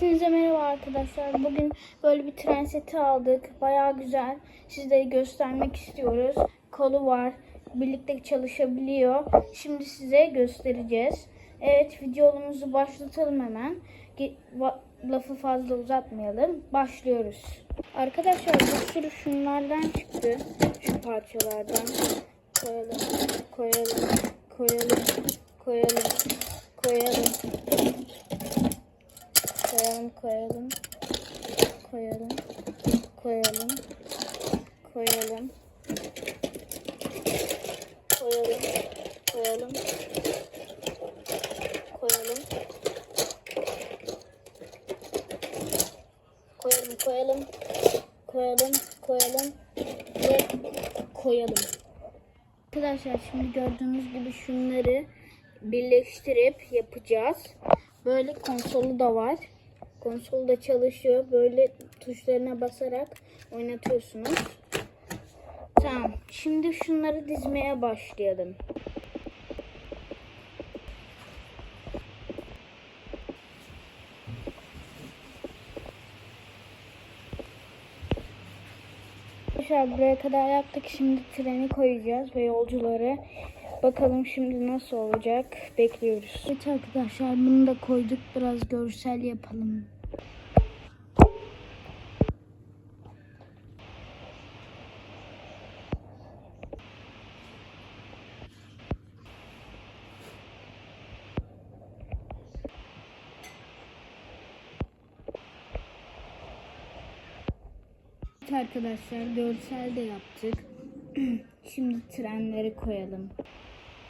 Hepinize merhaba arkadaşlar. Bugün böyle bir tren seti aldık. Bayağı güzel. Sizlere göstermek istiyoruz. Kolu var. Birlikte çalışabiliyor. Şimdi size göstereceğiz. Evet videomuzu başlatalım hemen. Lafı fazla uzatmayalım. Başlıyoruz. Arkadaşlar bir sürü şunlardan çıktı. Şu parçalardan. Koyalım. Koyalım. Koyalım. Koyalım. Koyalım. Koyalım, koyalım. Koyalım. Koyalım. Koyalım. Koyalım. Koyalım. Koyalım. Koyalım, koyalım. Koyalım, koyalım. Ve koyalım. Arkadaşlar şimdi gördüğünüz gibi şunları birleştirip yapacağız. Böyle konsolu da var. Konsol da çalışıyor. Böyle tuşlarına basarak oynatıyorsunuz. Tamam. Şimdi şunları dizmeye başlayalım. Arkadaşlar buraya kadar yaptık. Şimdi treni koyacağız ve yolcuları. Bakalım şimdi nasıl olacak. Bekliyoruz. Evet arkadaşlar bunu da koyduk. Biraz görsel yapalım. Evet arkadaşlar görsel de yaptık. Şimdi trenleri koyalım.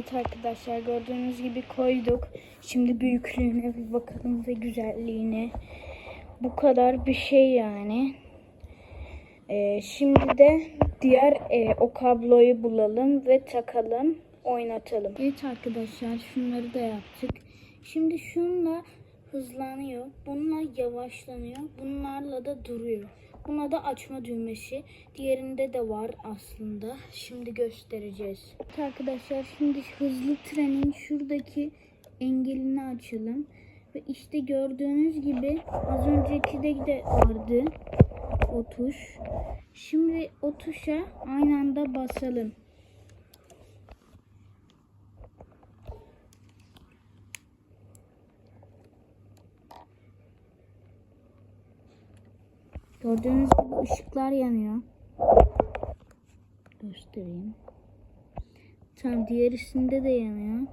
Evet arkadaşlar gördüğünüz gibi koyduk. Şimdi büyüklüğüne bir bakalım ve güzelliğine. Bu kadar bir şey yani. Ee, şimdi de diğer e, o kabloyu bulalım ve takalım, oynatalım. Evet arkadaşlar şunları da yaptık. Şimdi şunla hızlanıyor, bununla yavaşlanıyor, bunlarla da duruyor. Buna da açma düğmesi. Diğerinde de var aslında. Şimdi göstereceğiz. Arkadaşlar şimdi hızlı trenin şuradaki engelini açalım. Ve işte gördüğünüz gibi az önceki de de vardı o tuş. Şimdi o tuşa aynı anda basalım. Gördüğünüz gibi ışıklar yanıyor. Göstereyim. Tamam diğerisinde de yanıyor.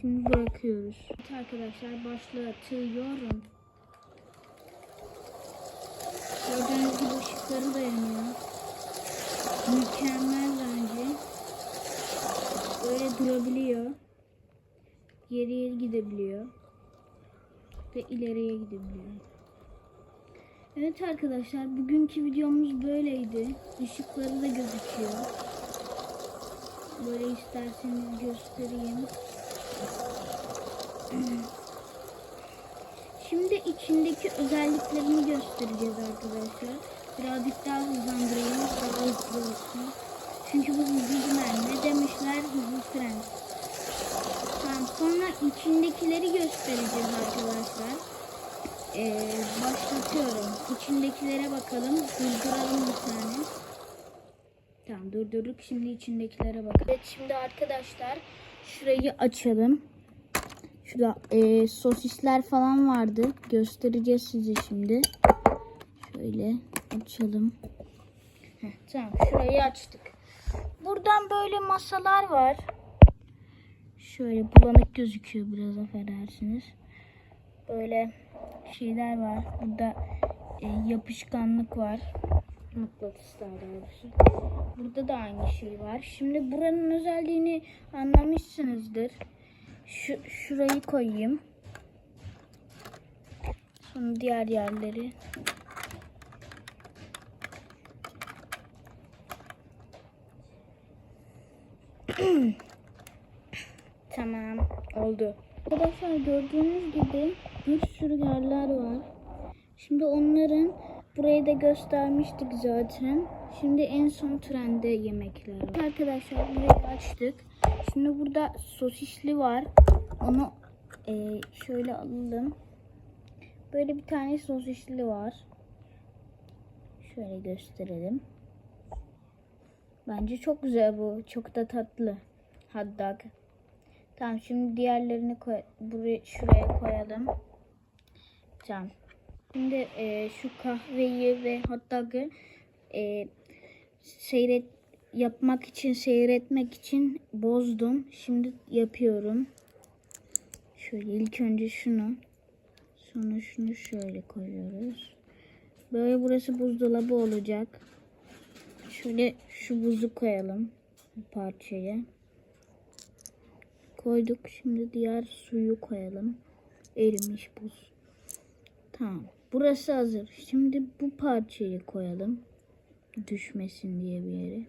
Şimdi bırakıyoruz. Evet arkadaşlar başlatıyorum. Gördüğünüz gibi ışıkları da yanıyor. Mükemmel bence. Böyle durabiliyor. Geriye gidebiliyor. Ve ileriye gidebiliyor. Evet arkadaşlar bugünkü videomuz böyleydi. Işıkları da gözüküyor. Böyle isterseniz göstereyim. Şimdi içindeki özelliklerini göstereceğiz arkadaşlar. Birazcık daha hızlandırayım. Daha hızlı olsun. Çünkü bu hızlı. Ne demişler? Hızlı tren. Tamam sonra içindekileri göstereceğiz arkadaşlar. Ee, başlatıyorum. İçindekilere bakalım. Durduralım bir tane. Tamam durdurduk. Şimdi içindekilere bakalım. Evet şimdi arkadaşlar şurayı açalım. Şurada e, sosisler falan vardı. Göstereceğiz size şimdi. Şöyle açalım. Heh, tamam şurayı açtık. Buradan böyle masalar var. Şöyle bulanık gözüküyor biraz affedersiniz. Böyle şeyler var. Burada e, yapışkanlık var. Mıknatıslar doğrusu. Burada da aynı şey var. Şimdi buranın özelliğini anlamışsınızdır. Şu, şurayı koyayım. Sonra diğer yerleri. tamam oldu. Arkadaşlar gördüğünüz gibi bir sürü yerler var. Şimdi onların burayı da göstermiştik zaten. Şimdi en son trende yemekler var. Arkadaşlar burayı açtık. Şimdi burada sosisli var. Onu e, şöyle alalım. Böyle bir tane sosisli var. Şöyle gösterelim. Bence çok güzel bu. Çok da tatlı. Hot dog. Tamam şimdi diğerlerini koy buraya şuraya koyalım. Tamam. Şimdi e, şu kahveyi ve hot e, seyret yapmak için seyretmek için bozdum. Şimdi yapıyorum. Şöyle ilk önce şunu sonra şunu şöyle koyuyoruz. Böyle burası buzdolabı olacak. Şöyle şu buzu koyalım. Bu parçayı. Koyduk. Şimdi diğer suyu koyalım. Erimiş buz. Tamam. Burası hazır. Şimdi bu parçayı koyalım. Düşmesin diye bir yere.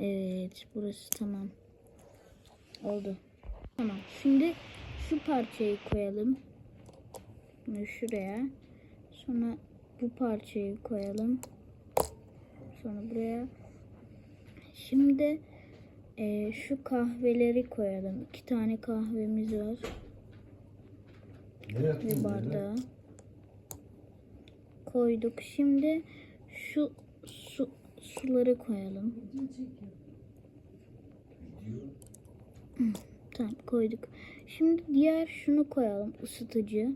Evet. Burası tamam. Oldu. Tamam. Şimdi şu parçayı koyalım. Şuraya. Sonra bu parçayı koyalım. Sonra buraya. Şimdi e, şu kahveleri koyalım. İki tane kahvemiz var. Bir bardağı. Koyduk. Şimdi şu su, suları koyalım. Tamam koyduk. Şimdi diğer şunu koyalım. ısıtıcı.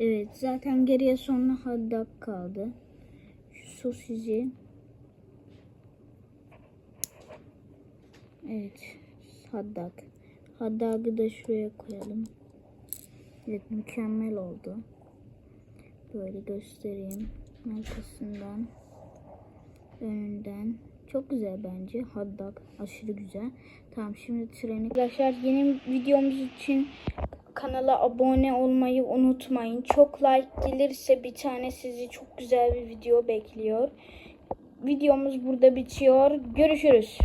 Evet zaten geriye sonra hot kaldı. Şu sosisi. Evet. Hot dog'ı da şuraya koyalım. Evet mükemmel oldu. Böyle göstereyim. Arkasından. Önünden. Çok güzel bence. Hot dog aşırı güzel. Tamam şimdi treni. Arkadaşlar yeni videomuz için kanala abone olmayı unutmayın. Çok like gelirse bir tane sizi çok güzel bir video bekliyor. Videomuz burada bitiyor. Görüşürüz.